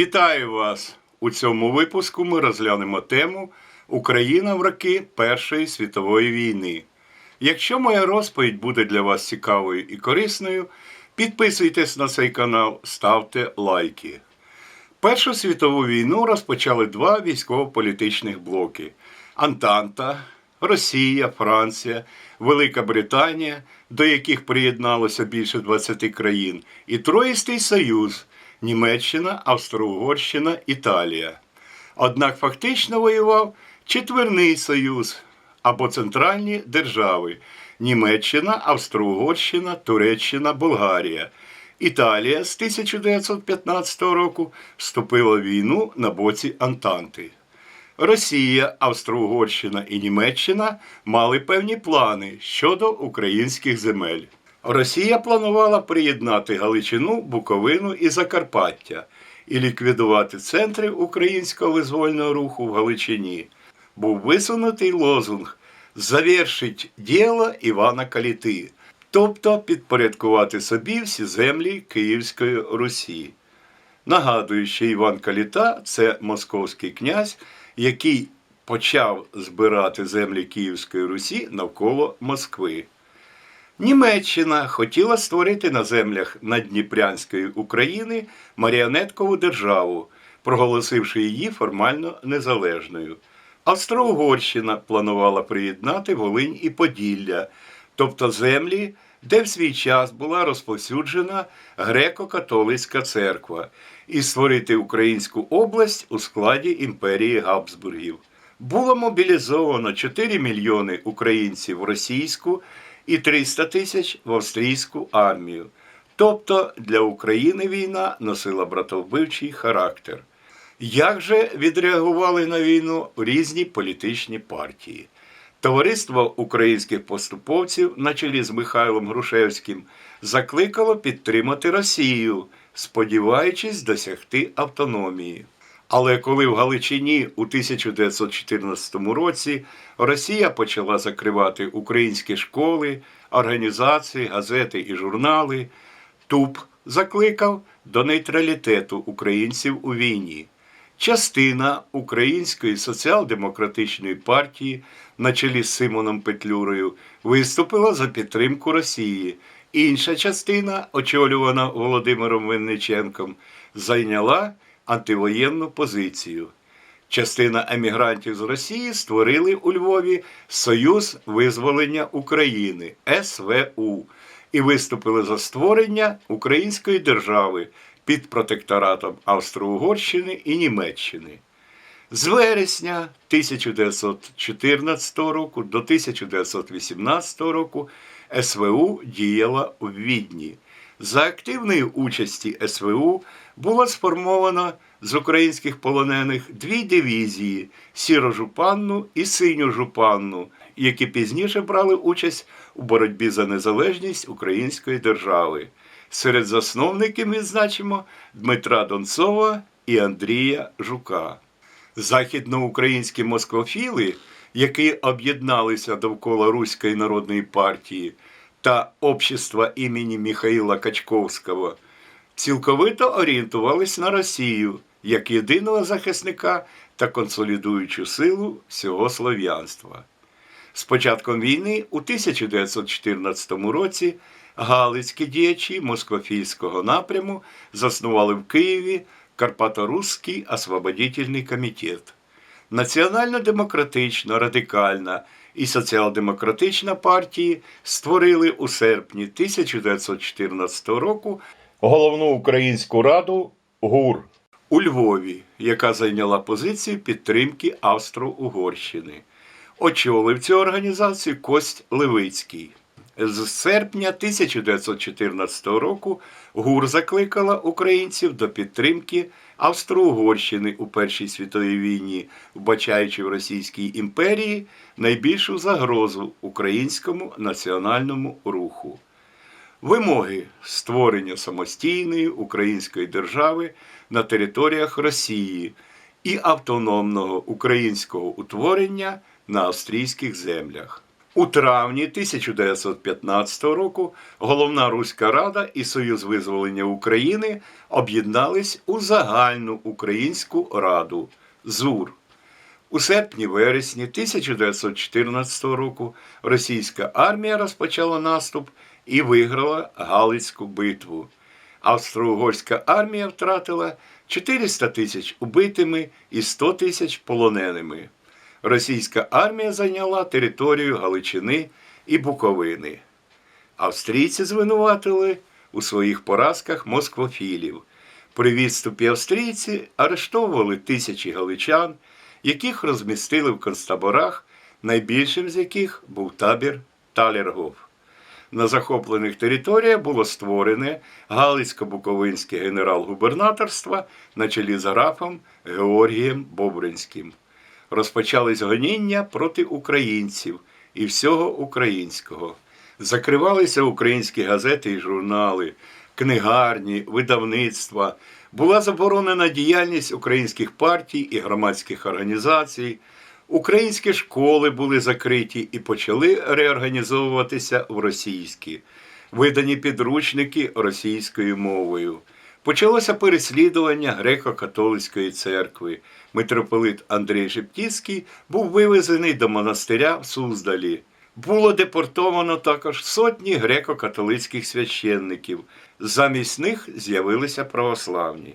Вітаю вас! У цьому випуску ми розглянемо тему Україна в роки Першої світової війни. Якщо моя розповідь буде для вас цікавою і корисною, підписуйтесь на цей канал, ставте лайки. Першу світову війну розпочали два військово-політичних блоки: Антанта, Росія, Франція, Велика Британія, до яких приєдналося більше 20 країн, і Троїстий Союз Німеччина, Австро-Угорщина, Італія. Однак фактично воював Четверний Союз або Центральні держави Німеччина, Австро-Угорщина, Туреччина, Болгарія. Італія з 1915 року вступила в війну на боці Антанти. Росія, Австро-Угорщина і Німеччина мали певні плани щодо українських земель. Росія планувала приєднати Галичину, Буковину і Закарпаття і ліквідувати центри українського визвольного руху в Галичині. Був висунутий лозунг «Завершить діло Івана Каліти, тобто підпорядкувати собі всі землі Київської Русі. Нагадую, що Іван Каліта це московський князь, який почав збирати землі Київської Русі навколо Москви. Німеччина хотіла створити на землях Надніпрянської України маріонеткову державу, проголосивши її формально незалежною. Австро-Угорщина планувала приєднати Волинь і Поділля, тобто землі, де в свій час була розповсюджена греко-католицька церква, і створити Українську область у складі імперії Габсбургів. Було мобілізовано 4 мільйони українців російську і 300 тисяч в австрійську армію. Тобто для України війна носила братовбивчий характер. Як же відреагували на війну різні політичні партії? Товариство українських поступовців на чолі з Михайлом Грушевським закликало підтримати Росію, сподіваючись досягти автономії. Але коли в Галичині у 1914 році Росія почала закривати українські школи, організації, газети і журнали, ТУП закликав до нейтралітету українців у війні. Частина Української соціал-демократичної партії на чолі з Симоном Петлюрою виступила за підтримку Росії. Інша частина, очолювана Володимиром Винниченком, зайняла антивоєнну позицію. Частина емігрантів з Росії створили у Львові Союз визволення України СВУ і виступили за створення української держави під протекторатом Австро-Угорщини і Німеччини. З вересня 1914 року до 1918 року СВУ діяла у Відні. За активної участі СВУ було сформовано з українських полонених дві дивізії сіро-жупанну і синьо-жупанну, які пізніше брали участь у боротьбі за незалежність української держави. Серед засновників відзначимо Дмитра Донцова і Андрія Жука. Західноукраїнські москофіли, які об'єдналися довкола Руської народної партії та общества імені Михаїла Качковського, цілковито орієнтувались на Росію як єдиного захисника та консолідуючу силу всього слов'янства. З початком війни у 1914 році галицькі діячі москофійського напряму заснували в Києві Карпаторусський освободительний комітет. Національно-демократична, радикальна і соціал-демократична партії створили у серпні 1914 року головну українську раду ГУР у Львові, яка зайняла позицію підтримки Австро-Угорщини. Очолив цю організацію Кость Левицький. З серпня 1914 року ГУР закликала українців до підтримки Австро-Угорщини у Першій світовій війні, вбачаючи в Російській імперії найбільшу загрозу українському національному руху. Вимоги створення самостійної української держави на територіях Росії і автономного українського утворення на австрійських землях. У травні 1915 року Головна Руська Рада і Союз визволення України об'єднались у загальну українську раду ЗУР. У серпні-вересні 1914 року російська армія розпочала наступ і виграла Галицьку битву. Австро-Угорська армія втратила 400 тисяч убитими і 100 тисяч полоненими. Російська армія зайняла територію Галичини і Буковини. Австрійці звинуватили у своїх поразках москвофілів. При відступі австрійці арештовували тисячі галичан, яких розмістили в концтаборах, найбільшим з яких був табір Талергов. На захоплених територіях було створене Галицько-Буковинське генерал-губернаторство на чолі з графом Георгієм Бобринським. Розпочались гоніння проти українців і всього українського. Закривалися українські газети і журнали, книгарні, видавництва. Була заборонена діяльність українських партій і громадських організацій. Українські школи були закриті і почали реорганізовуватися в російські, видані підручники російською мовою. Почалося переслідування греко-католицької церкви. Митрополит Андрій Шептіцький був вивезений до монастиря в Суздалі. Було депортовано також сотні греко-католицьких священників. Замість них з'явилися православні.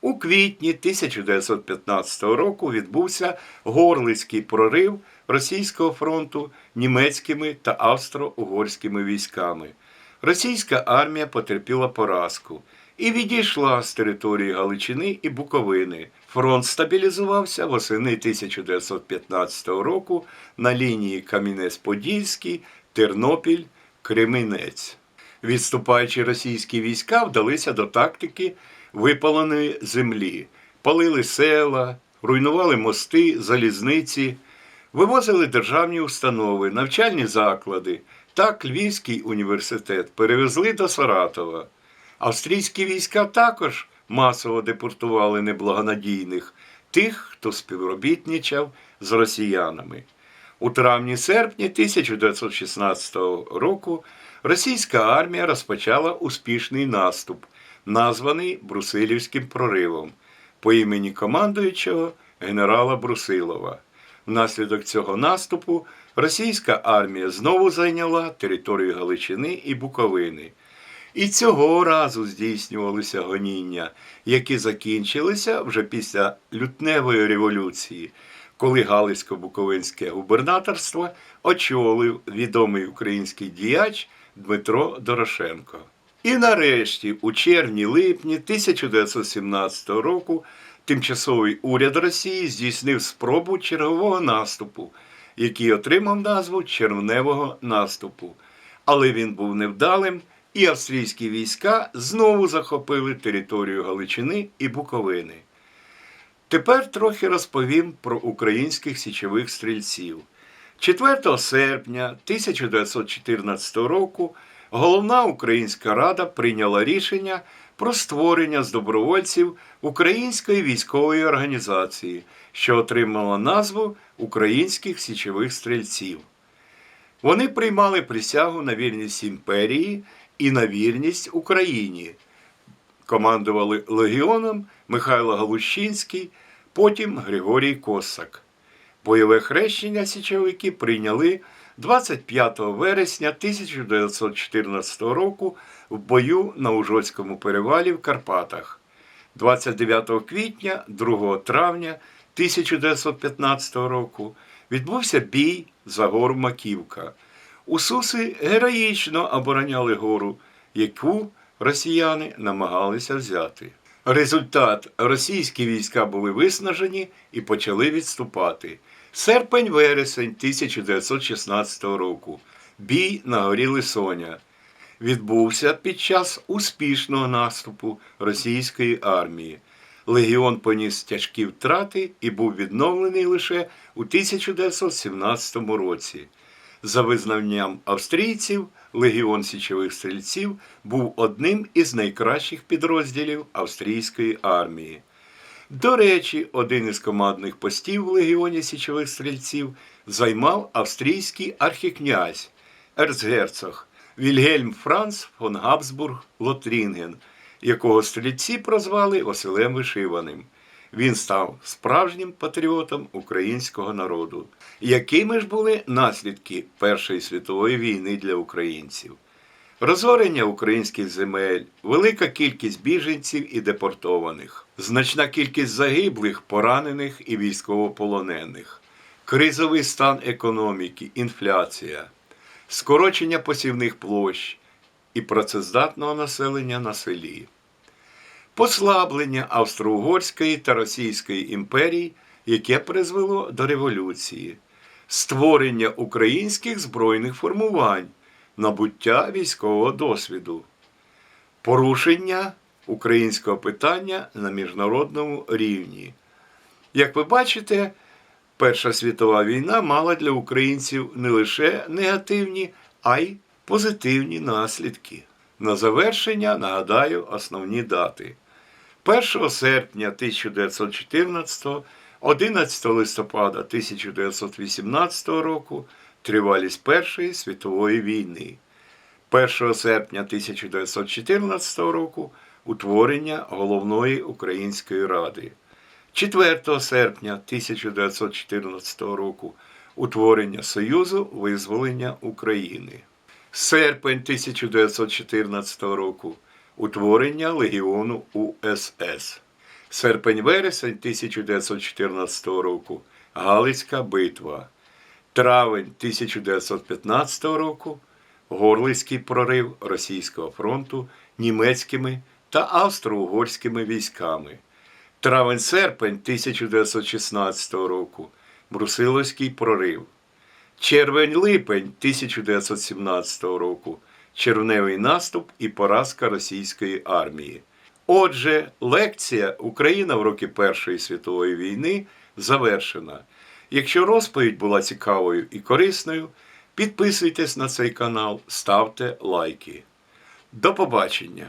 У квітні 1915 року відбувся Горлицький прорив Російського фронту німецькими та австро-угорськими військами. Російська армія потерпіла поразку і відійшла з території Галичини і Буковини. Фронт стабілізувався восени 1915 року на лінії Кам'янець-Подільський, Тернопіль, Кремінець. Відступаючі російські війська вдалися до тактики випаленої землі, палили села, руйнували мости, залізниці, вивозили державні установи, навчальні заклади. Так Львівський університет перевезли до Саратова. Австрійські війська також масово депортували неблагонадійних тих, хто співробітничав з росіянами. У травні-серпні 1916 року російська армія розпочала успішний наступ, названий Брусилівським проривом по імені командуючого генерала Брусилова. Внаслідок цього наступу російська армія знову зайняла територію Галичини і Буковини. І цього разу здійснювалися гоніння, які закінчилися вже після лютневої революції, коли Галицько-Буковинське губернаторство очолив відомий український діяч Дмитро Дорошенко. І нарешті, у червні-липні 1917 року, тимчасовий уряд Росії здійснив спробу чергового наступу, який отримав назву Червневого наступу. Але він був невдалим, і австрійські війська знову захопили територію Галичини і Буковини. Тепер трохи розповім про українських січових стрільців. 4 серпня 1914 року Головна Українська Рада прийняла рішення про створення з добровольців Української військової організації, що отримала назву Українських січових стрільців. Вони приймали присягу на вірність імперії і на вірність Україні. Командували легіоном Михайло Галущинський, потім Григорій Косак. Бойове хрещення січовики прийняли 25 вересня 1914 року в бою на Ужоцькому перевалі в Карпатах. 29 квітня, 2 травня 1915 року відбувся бій за гору Маківка. Усуси героїчно обороняли гору, яку росіяни намагалися взяти. Результат російські війська були виснажені і почали відступати. Серпень-вересень 1916 року. Бій на горі Лисоня відбувся під час успішного наступу російської армії. Легіон поніс тяжкі втрати і був відновлений лише у 1917 році. За визнанням австрійців, легіон січових стрільців був одним із найкращих підрозділів австрійської армії. До речі, один із командних постів в легіоні січових стрільців займав австрійський архікнязь, ерцгерцог Вільгельм Франц фон Габсбург Лотрінген, якого стрільці прозвали Василем Вишиваним. Він став справжнім патріотом українського народу. Якими ж були наслідки Першої світової війни для українців? Розорення українських земель, велика кількість біженців і депортованих, значна кількість загиблих, поранених і військовополонених, кризовий стан економіки, інфляція, скорочення посівних площ і працездатного населення на селі, послаблення Австро-Угорської та Російської імперій, яке призвело до революції, створення українських збройних формувань, набуття військового досвіду, порушення українського питання на міжнародному рівні. Як ви бачите, Перша світова війна мала для українців не лише негативні, а й позитивні наслідки. На завершення нагадаю основні дати. 1 серпня 1914, 11 листопада 1918 року тривалість Першої світової війни. 1 серпня 1914 року утворення Головної Української Ради. 4 серпня 1914 року утворення Союзу визволення України. Серпень 1914 року утворення Легіону УСС. Серпень-вересень 1914 року Галицька битва. Травень 1915 року Горлицький прорив Російського фронту німецькими та австро-угорськими військами. Травень-серпень 1916 року Брусиловський прорив. Червень-липень 1917 року червневий наступ і поразка російської армії. Отже, лекція Україна в роки Першої світової війни завершена. Якщо розповідь була цікавою і корисною, підписуйтесь на цей канал, ставте лайки. До побачення!